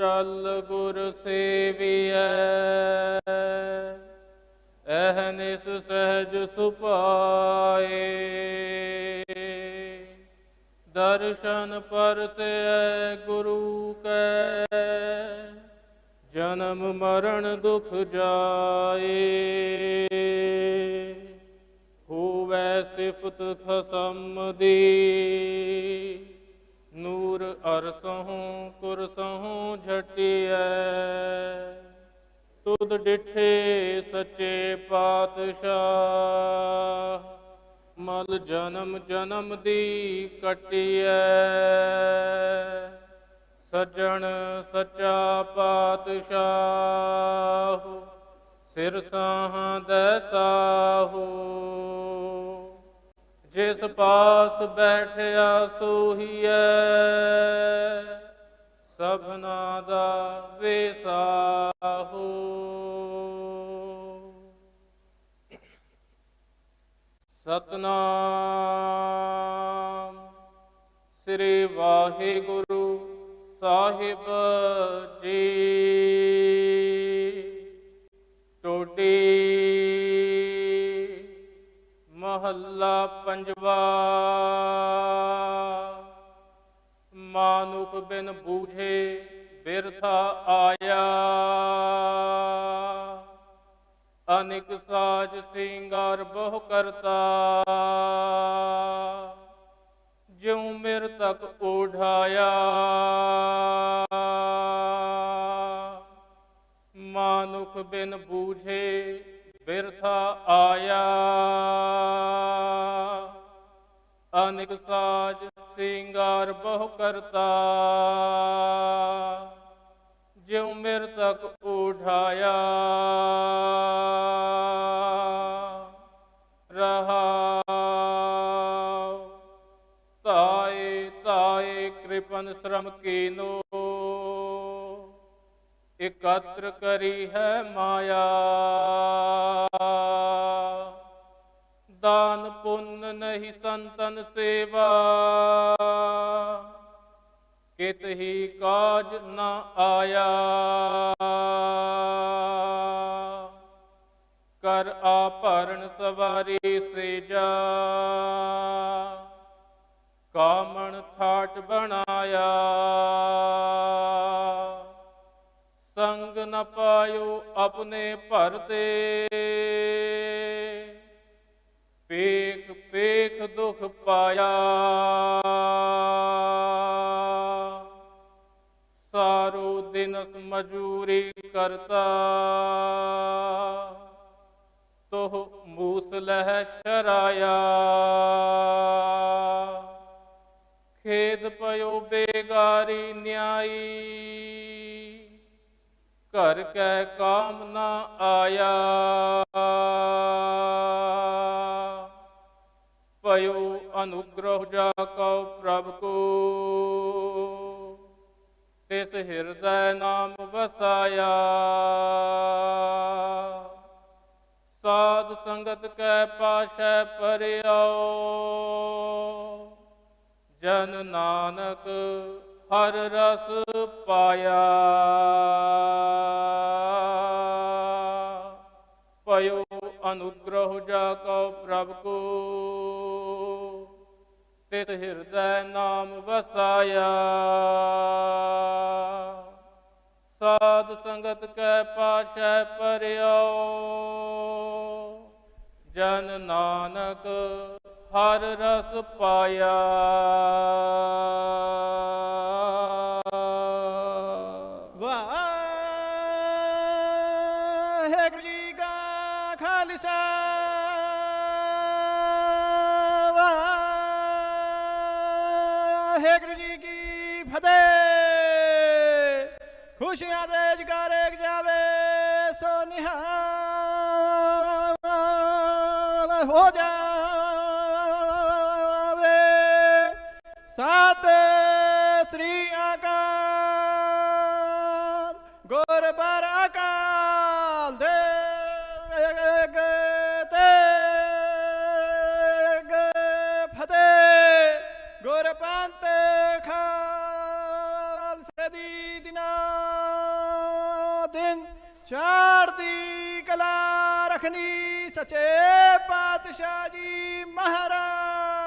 ਚੱਲ ਗੁਰ ਸੇਵੀਐ। ਅਹਨਿਸ ਸਹਿਜ ਸੁਪਾਏ ਦਰਸ਼ਨ ਪਰਸੈ ਗੁਰੂ ਕੈ। ਜਨਮ ਮਰਨ ਦੁਖ ਜਾਏ। ਹੋਵੈ ਸਿਫਤ ਖਸਮ ਦੀ। ਨੂਰ ਅਰਸਹੋਂ ਕੁਰਸਹੋਂ ਝਟਿਐ। ਤੁਧ ਡਿਠੇ ਸੱਚੇ ਪਾਤਸ਼ਾਹ। ਮਲ ਜਨਮ ਜਨਮ ਦੀ ਕਟਿਐ। ਸੱਜਣ ਸੱਚਾ ਪਾਤਸ਼ਾਹ। ਸਿਰ ਸਾਹਾਂ ਸਾਹੋ। ਜਿਸ ਪਾਸ ਬੈਠਿਆ ਸੋਹੀਐ ਸਭਨਾ ਦਾ ਵੇਸਾਹੋ ਸਤਨਾਮ ਸ੍ਰੀ ਵਾਹਿਗੁਰੂ ਸਾਹਿਬ ਜੀ। ਪੰਜਵਾ। ਮਾਨੁਖ ਬਿਨ ਬੂਝੇ ਬਿਰਥਾ ਆਇਆ। ਅਨਿਕ ਸਾਜ ਸਿੰਗਾਰ ਬਹੁ ਕਰਤਾ। ਜਿਉ ਮਿਰ ਤੱਕ ਓਢਾਇਆ ਮਾਨੁਖ ਬਿਨ ਬੂਝੇ ਬਿਰਥਾ ਆਇਆ। ਅਨਿਕ ਸਾਜ ਸਿੰਗਾਰ ਬਹੁ ਕਰਤਾ। ਜਿਉ ਮਿਰ ਤੱਕ ਉਠਾਇਆ। ਰਹਾ ਤਾਏ ਤਾਏ, ਕਿਰਪਨ ਸ਼ਰਮ ਕੀਨੋ। ਇਕਤਰ ਕਰੀ ਹੈ ਮਾਇਆ। ਦਾਨ ਪੁੰਨ ਨਹੀਂ ਸੰਤਨ ਸੇਵਾ। ਕਿਤ ਹੀ ਕਾਜ ਨਾ ਆਇਆ। ਕਰ ਆਪਰਨ ਸਵਾਰੀ ਸੇਜਾ। ਕਾਮਣ ਥਾਟ ਬਣਾਇਆ। ਸੰਗ ਨ ਪਾਇਓ ਆਪਣੇ ਭਰਤੇ। ਪੇਖ ਪੇਖ ਦੁਖ ਪਾਇਆ। ਸਾਰੋ ਦਿਨਸ ਮਜੂਰੀ ਕਰਤਾ। ਤੋਹ ਮੂਸ ਲਹਿ ਸ਼ਰਾਇਆ। ਖੇਦ ਪਇਓ ਬੇਗਾਰੀ ਨਿਆਈ। ਘਰ ਕੈ ਕਾਮ ਨਾ ਆਇਆ। ਪਇਓ ਅਨੁਗ੍ਰਹ ਜਾ ਕਉ ਪ੍ਰਭ ਕੋ। ਤਿਸ ਹਿਰਦੈ ਨਾਮ ਵਸਾਇਆ। ਸਾਧ ਸੰਗਤ ਕੈ ਪਾਸ਼ੈ ਪਰਿਓ ਜਨ ਨਾਨਕ ਹਰ ਰਸ ਪਾਇਆ। ਤਿਸ ਹਿਰਦੈ ਨਾਮ ਵਸਾਇਆ। ਸਾਧ ਸੰਗਤ ਕੈ ਪਾਸ਼ੈ ਪਰਿਓ ਜਨ ਨਾਨਕ ਹਰ ਰਸ ਪਾਇਆ। ਵਾਹਿਗੁਰੂ ਜੀ ਕਾ ਖਾਲਸਾ। ਵਾਹਿਗੁਰੂ ਜੀ ਕੀ ਫਤਿਹ। ਖੁਸ਼ੀਆਂ ਦੇ ਜਗਾਰੇ ਜਾਵੇ, ਸੋ ਨਿਹਾਲ ਹੋ ਜਾਵੇ। ਸਤਿ ਸ੍ਰੀ ਅਕਾਲ ਗੁਰ ਪਰ ਅਕਾਲ। ਚੜ੍ਹਦੀ ਕਲਾ ਰਖਣੀ ਸੱਚੇ ਪਾਤਸ਼ਾਹ ਜੀ ਮਹਾਰਾਜ।